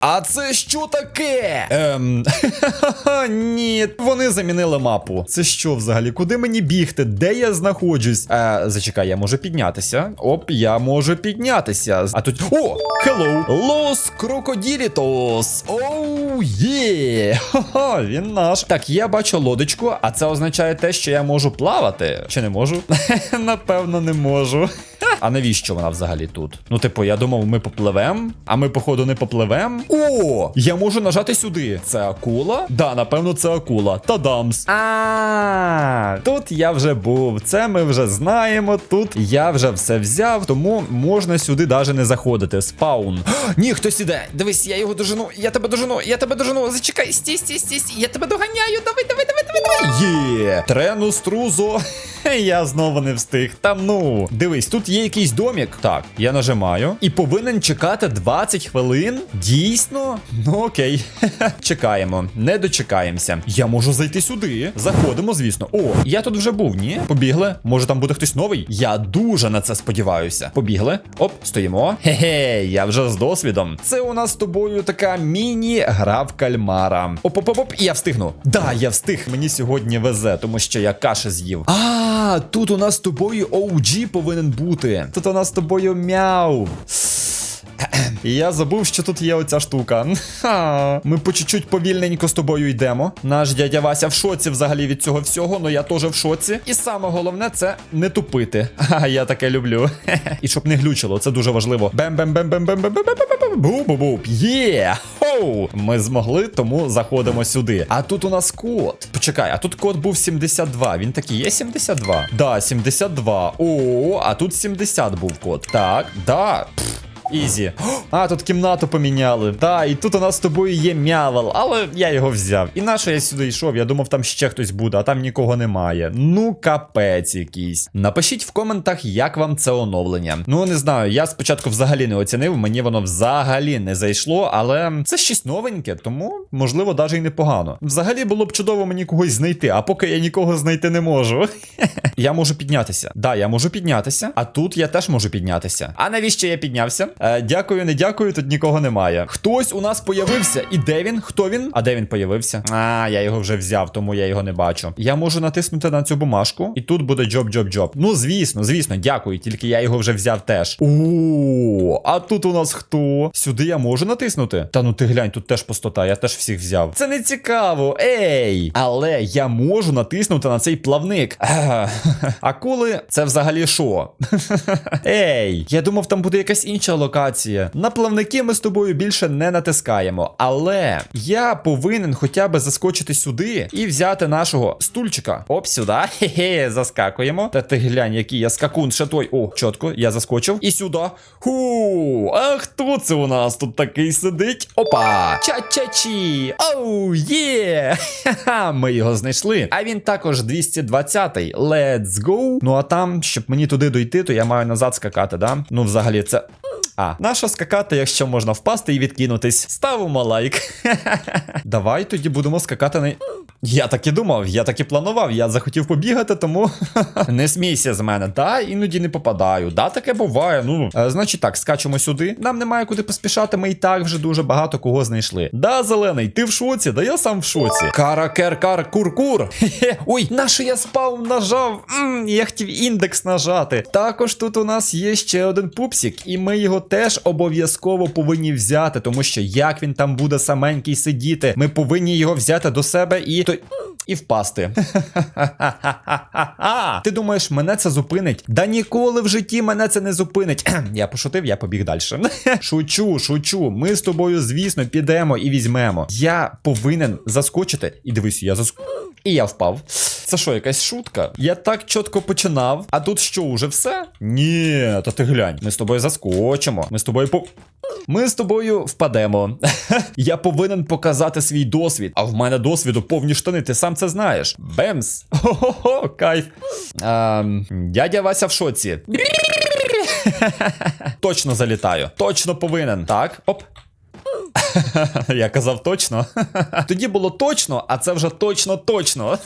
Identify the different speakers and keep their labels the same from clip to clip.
Speaker 1: А це що таке? Ем. Ні, вони замінили мапу. Це що взагалі? Куди мені бігти? Де я знаходжусь? Е, зачекай, я можу піднятися. Оп, я можу піднятися. А тут. О! Hello! Los Crocodilitos! Оу, є! Ха-ха, він наш. Так, я бачу лодочку, а це означає те, що я можу плавати. Чи не можу? Напевно, не можу. А навіщо вона взагалі тут? Ну, типу, я думав, ми попливем, а ми, походу, не попливем. О! Я можу нажати сюди. Це акула? Да, напевно, це акула. Тадамс. А, тут я вже був. Це ми вже знаємо. Тут я вже все взяв, тому можна сюди навіть не заходити. Спаун. Ні, хтось іде. Дивись, я його дожену. Я тебе дожену, я тебе дожену. Зачекай, стій, стій, стій, стій. Я тебе доганяю. Давай, давай, давай, давай, давай. Є. Трену струзо. Я знову не встиг. Та ну. Дивись, тут є якийсь домік. Так, я нажимаю. І повинен чекати 20 хвилин. Дійсно? Ну окей. Чекаємо. Не дочекаємося. Я можу зайти сюди. Заходимо, звісно. О, я тут вже був, ні? Побігли. Може там буде хтось новий? Я дуже на це сподіваюся. Побігли. Оп, стоїмо. Хе-хе, я вже з досвідом. Це у нас з тобою така міні-гра в кальмара. Оп-оп-оп, і я встигну. Да, я встиг. Мені сьогодні везе, тому що я каші з'їв. А, тут у нас з тобою OG повинен бути. Тут у нас з тобою мяу. І я забув, що тут є оця штука. Ха. Ми по чуть-чуть повільненько з тобою йдемо. Наш дядя Вася в шоці взагалі від цього всього, але я теж в шоці. І саме головне це не тупити. Ха, я таке люблю. І щоб не глючило, це дуже важливо. бем бем бем бем бем бем бем бем бем бу бу бу Є! Хоу! Ми змогли, тому заходимо сюди. А тут у нас код. Почекай, а тут код був 72. Він такий є 72? Да, 72. О, а тут 70 був код. Так, да. Пф. Ізі. А, тут кімнату поміняли. Та, і тут у нас з тобою є м'явел, але я його взяв. І на що я сюди йшов? Я думав, там ще хтось буде, а там нікого немає. Ну, капець якийсь. Напишіть в коментах, як вам це оновлення. Ну, не знаю, я спочатку взагалі не оцінив, мені воно взагалі не зайшло, але це щось новеньке, тому можливо навіть і непогано. Взагалі було б чудово мені когось знайти, а поки я нікого знайти не можу. Я можу піднятися. Да, я можу піднятися, а тут я теж можу піднятися. А навіщо я піднявся? Е, дякую, не дякую, тут нікого немає. Хтось у нас появився. І де він? Хто він? А де він появився? А, я його вже взяв, тому я його не бачу. Я можу натиснути на цю бумажку, і тут буде джоб джоб джоб. Ну, звісно, звісно, дякую, тільки я його вже взяв теж. О, а тут у нас хто? Сюди я можу натиснути? Та ну ти глянь, тут теж пустота, я теж всіх взяв. Це не цікаво, ей! Але я можу натиснути на цей плавник. Акули, це взагалі що? Ей, я думав, там буде якась інша локація. На плавники ми з тобою більше не натискаємо. Але я повинен хоча б заскочити сюди і взяти нашого стульчика. Оп, сюди. Хе-хе, заскакуємо. Та ти глянь, який я скакун ще той. О, чітко, я заскочив. І сюди. Ху, а хто це у нас тут такий сидить? Опа! Ча-ча-чі! Оу, є! Ха-ха, ми його знайшли. А він також 220-й. Let's go. Ну а там, щоб мені туди дойти, то я маю назад скакати, да? Ну, взагалі, це. А, нащо скакати, якщо можна впасти і відкинутись? Ставимо лайк. Давай тоді будемо скакати на. Я так і думав, я так і планував, я захотів побігати, тому не смійся з мене. Та іноді не попадаю. Да, таке буває. Ну, е, значить так, скачемо сюди. Нам немає куди поспішати, ми і так вже дуже багато кого знайшли. Да, зелений, ти в шоці? Да я сам в шоці. Каракер-кар кур-кур. Хе-хе. Ой, нащо я спав, нажав? М, я хотів індекс нажати. Також тут у нас є ще один пупсик, і ми його теж обов'язково повинні взяти, тому що як він там буде саменький сидіти, ми повинні його взяти до себе і той. І впасти. Ти думаєш, мене це зупинить? Да ніколи в житті мене це не зупинить. я пошутив, я побіг далі. шучу, шучу. Ми з тобою, звісно, підемо і візьмемо. Я повинен заскочити. І дивись, я заск... І я впав. Це що, якась шутка? Я так чітко починав. А тут що, уже все? Ні, та ти глянь. Ми з тобою заскочимо. Ми з тобою по. Ми з тобою впадемо. Я повинен показати свій досвід. А в мене досвіду повні штани, ти сам це знаєш. Бемс. Хо-хо-хо, кайф. Ем, дядя Вася в шоці. Точно залітаю. Точно повинен. Так, оп. Я казав точно. Тоді було точно, а це вже точно точно.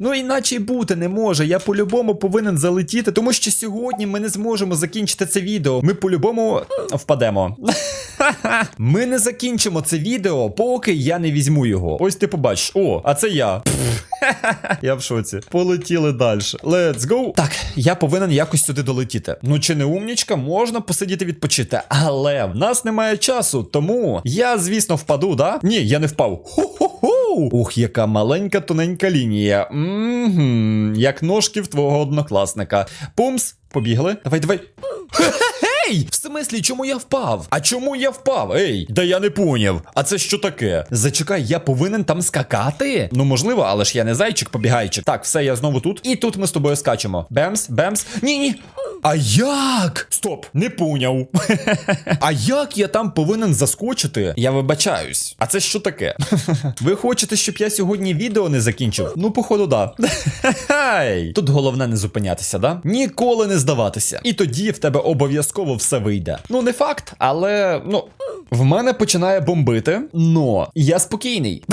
Speaker 1: Ну іначе й бути не може. Я по-любому повинен залетіти, тому що сьогодні ми не зможемо закінчити це відео. Ми по-любому впадемо. Ми не закінчимо це відео, поки я не візьму його. Ось ти побачиш. О, а це я. Я в шоці. Полетіли далі. Let's go. Так, я повинен якось сюди долетіти. Ну чи не умнічка, можна посидіти відпочити. Але в нас немає часу, тому я, звісно, впаду, да? Ні, я не впав. Ху-ху-ху. Ух, яка маленька тоненька лінія. Мгм, як ножки в твого однокласника. Пумс, побігли. Давай, давай. Ей! В смислі, чому я впав? А чому я впав? Ей, да я не поняв. А це що таке? Зачекай, я повинен там скакати? Ну можливо, але ж я не зайчик, побігайчик. Так, все, я знову тут. І тут ми з тобою скачемо. Бемс, бемс. Ні, ні. А як? Стоп, не поняв. а як я там повинен заскочити? Я вибачаюсь. А це що таке? Ви хочете, щоб я сьогодні відео не закінчив? Ну, походу, да. Тут головне не зупинятися, да? Ніколи не здаватися. І тоді в тебе обов'язково все вийде. Ну, не факт, але ну. В мене починає бомбити, но я спокійний.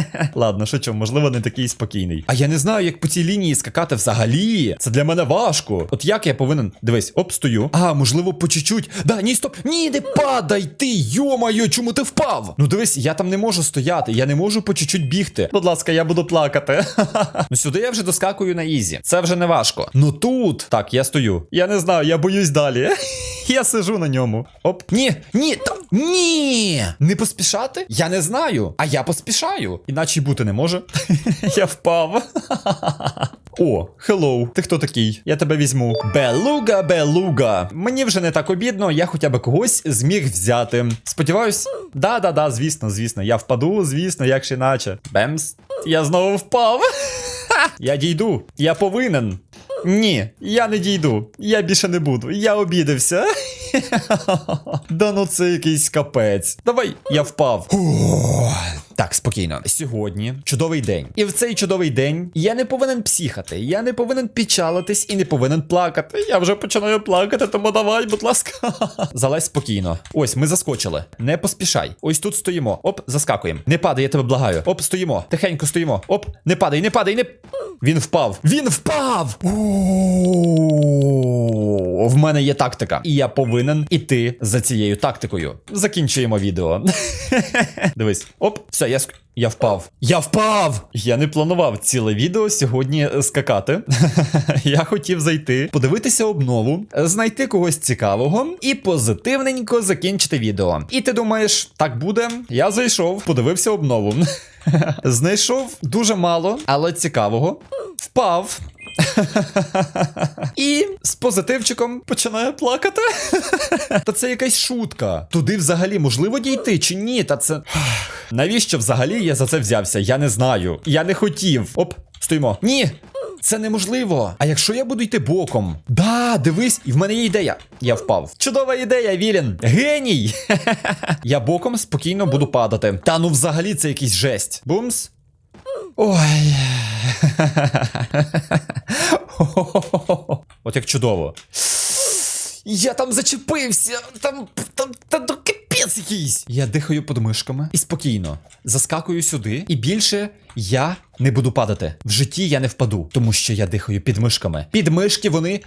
Speaker 1: Ладно, шучу, можливо, не такий спокійний. А я не знаю, як по цій лінії скакати взагалі. Це для мене важко. От як я повинен. Дивись, оп, стою. А, можливо, по чуть-чуть. Да, ні, стоп. Ні, не падай ти, йомайо, чому ти впав? Ну дивись, я там не можу стояти, я не можу по чуть-чуть бігти. Будь ласка, я буду плакати. ну сюди я вже доскакую на ізі. Це вже не важко. Ну тут. Так, я стою. Я не знаю, я боюсь далі. я сижу на ньому. Оп. Ні, ні, та, ні. Не поспішати? Я не знаю. А я поспішаю. Іначе бути не може. я впав. О, хеллоу, ти хто такий? Я тебе візьму. Белуга, белуга. Мені вже не так обідно, я хоча б когось зміг взяти. Сподіваюсь, да-да-да, звісно, звісно. Я впаду, звісно, як ж іначе. Бемс. Я знову впав. я дійду. Я повинен. Ні, я не дійду. Я більше не буду. Я обідався. да ну це якийсь капець. Давай, я впав. Так, спокійно. Сьогодні чудовий день. І в цей чудовий день я не повинен псіхати, я не повинен печалитись і не повинен плакати. Я вже починаю плакати, тому давай, будь ласка. Залазь спокійно. Ось, ми заскочили. Не поспішай. Ось тут стоїмо. Оп, заскакуємо. Не падай, я тебе благаю. Оп, стоїмо. Тихенько стоїмо. Оп, не падай, не падай, не. Він впав. Він впав! В мене є тактика. І я повинен іти за цією тактикою. Закінчуємо відео. Дивись. Оп, все, я ск... Я впав. Я впав! Я не планував ціле відео сьогодні скакати. я хотів зайти, подивитися обнову, знайти когось цікавого і позитивненько закінчити відео. І ти думаєш, так буде? Я зайшов, подивився обнову. Знайшов дуже мало, але цікавого. Впав. І з позитивчиком починає плакати. Та це якась шутка. Туди взагалі можливо дійти чи ні? Та це. Навіщо взагалі я за це взявся? Я не знаю. Я не хотів. Оп, стоїмо. Ні! Це неможливо. А якщо я буду йти боком? Да, дивись, і в мене є ідея. Я впав. Чудова ідея, Вілін. Геній! я боком спокійно буду падати. Та ну взагалі це якийсь жесть. Бумс. Ой. От як чудово. Я там зачепився. Там. там. там, капець якийсь. Я дихаю подмишками і спокійно заскакую сюди, і більше я не буду падати. В житті я не впаду, тому що я дихаю підмишками. Підмишки вони.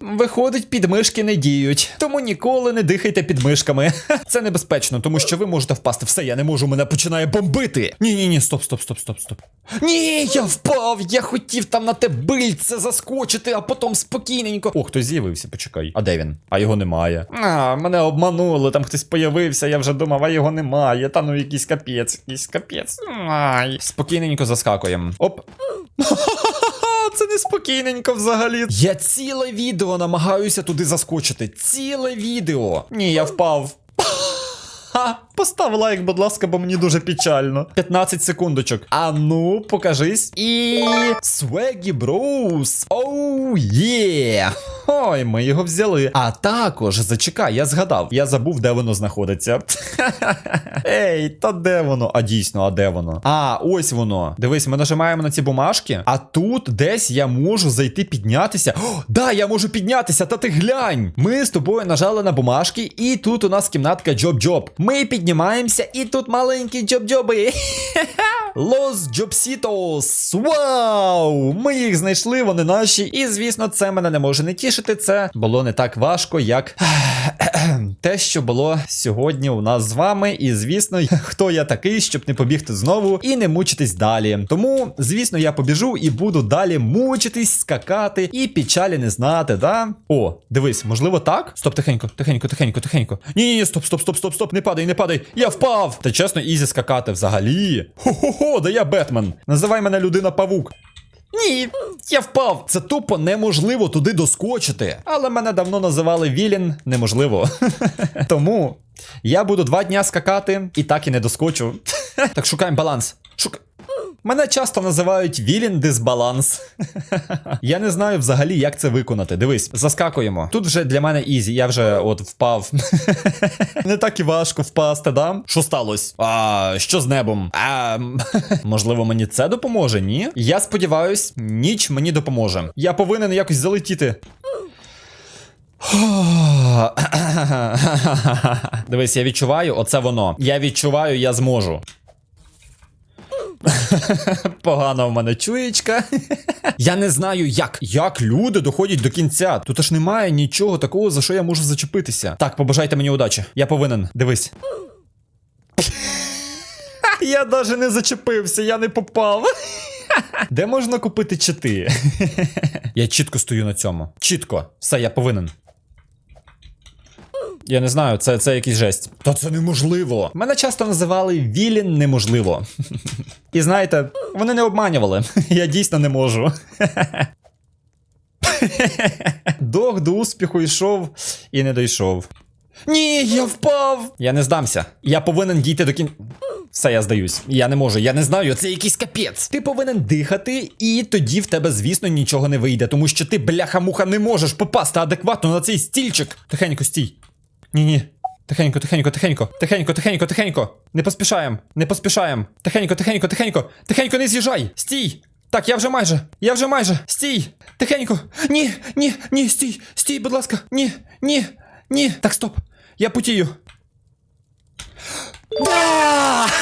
Speaker 1: Виходить, підмишки не діють, тому ніколи не дихайте підмишками. Це небезпечно, тому що ви можете впасти. Все, я не можу, мене починає бомбити. Ні, ні, ні, стоп, стоп, стоп, стоп, стоп. Ні, я впав! Я хотів там на те бильце заскочити, а потім спокійненько. О, хтось з'явився, почекай. А де він? А його немає. А, мене обманули, там хтось появився, я вже думав, а його немає. Та ну якийсь капець, якийсь капець. Ай. Спокійненько заскакуємо. Оп. Це неспокійненько взагалі. Я ціле відео намагаюся туди заскочити. Ціле відео. Ні, я впав. Ха, постав лайк, будь ласка, бо мені дуже печально. 15 секундочок. А ну, покажись. І. Свегі Броус. Оу є. Ой, ми його взяли. А також, зачекай, я згадав. Я забув, де воно знаходиться. Ей, та де воно? А дійсно, а де воно? А, ось воно. Дивись, ми нажимаємо на ці бумажки, а тут десь я можу зайти піднятися. О, да, я можу піднятися, та ти глянь. Ми з тобою нажали на бумажки, і тут у нас кімнатка Джоб-Джоб. Ми піднімаємося, і тут маленькі джоб-джоби. Лос Джобсітос! Вау! Ми їх знайшли, вони наші. І звісно, це мене не може не тішити. Це було не так важко, як. Те, що було сьогодні у нас з вами. І звісно, хто я такий, щоб не побігти знову і не мучитись далі. Тому, звісно, я побіжу і буду далі мучитись, скакати і печалі не знати, да? О, дивись, можливо, так? Стоп, тихенько, тихенько, тихенько, тихенько. Ні, ні, стоп, стоп, стоп, стоп, стоп, не падай, не падай. Я впав! Та чесно, ізі скакати взагалі. Хо-хо-хо, да я Бетмен. Називай мене людина павук. Ні, я впав. Це тупо неможливо туди доскочити. Але мене давно називали Вілін неможливо. Тому я буду два дня скакати і так і не доскочу. так шукаємо баланс. Шук... Мене часто називають Вілін дисбаланс. я не знаю взагалі, як це виконати. Дивись, заскакуємо. Тут вже для мене ізі, я вже от впав. не так і важко впасти, да? Що сталося? А, що з небом? А, можливо, мені це допоможе, ні? Я сподіваюсь, ніч мені допоможе. Я повинен якось залетіти. Дивись, я відчуваю, оце воно. Я відчуваю, я зможу. Погана в мене чуєчка. я не знаю, як. Як люди доходять до кінця. Тут аж немає нічого такого, за що я можу зачепитися. Так, побажайте мені удачі. Я повинен. Дивись. я даже не зачепився, я не попав. Де можна купити чити? я чітко стою на цьому. Чітко. Все, я повинен. Я не знаю, це, це якийсь жесть. Та це неможливо. Мене часто називали Вілін неможливо. І знаєте, вони не обманювали. Я дійсно не можу. Дог до успіху йшов і не дійшов. Ні, я впав! Я не здамся. Я повинен дійти до кін. Все, я здаюсь. Я не можу, я не знаю, це якийсь капець. Ти повинен дихати, і тоді в тебе, звісно, нічого не вийде, тому що ти, бляха-муха, не можеш попасти адекватно на цей стільчик. Тихенько, стій. Ні-ні. Тихенько, тихенько, тихенько, тихенько, тихенько, тихенько. Не поспішаєм, не поспішаєм. Тихенько, тихенько, тихенько. Тихенько, не з'їжджай. Стій. Так, я вже майже. Я вже майже. Стій. Тихенько. Ні, ні, ні, стій. Стій, будь ласка. Ні, ні, ні. Так, стоп. Я путію. Да!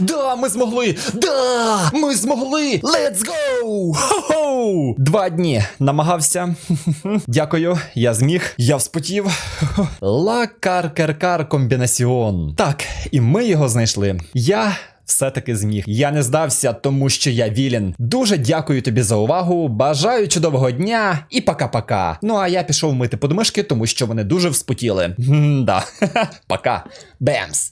Speaker 1: Да, ми змогли! Да! Ми змогли! Let's go! Хо-хо! Два дні намагався. Дякую, я зміг, я вспотів. Ла каркеркар комбінаціон. Так, і ми його знайшли. Я. Все-таки зміг. Я не здався, тому що я вілін. Дуже дякую тобі за увагу. Бажаю чудового дня і пока-пока. Ну а я пішов мити подмишки, тому що вони дуже вспотіли. М-да. Пока. Бемс.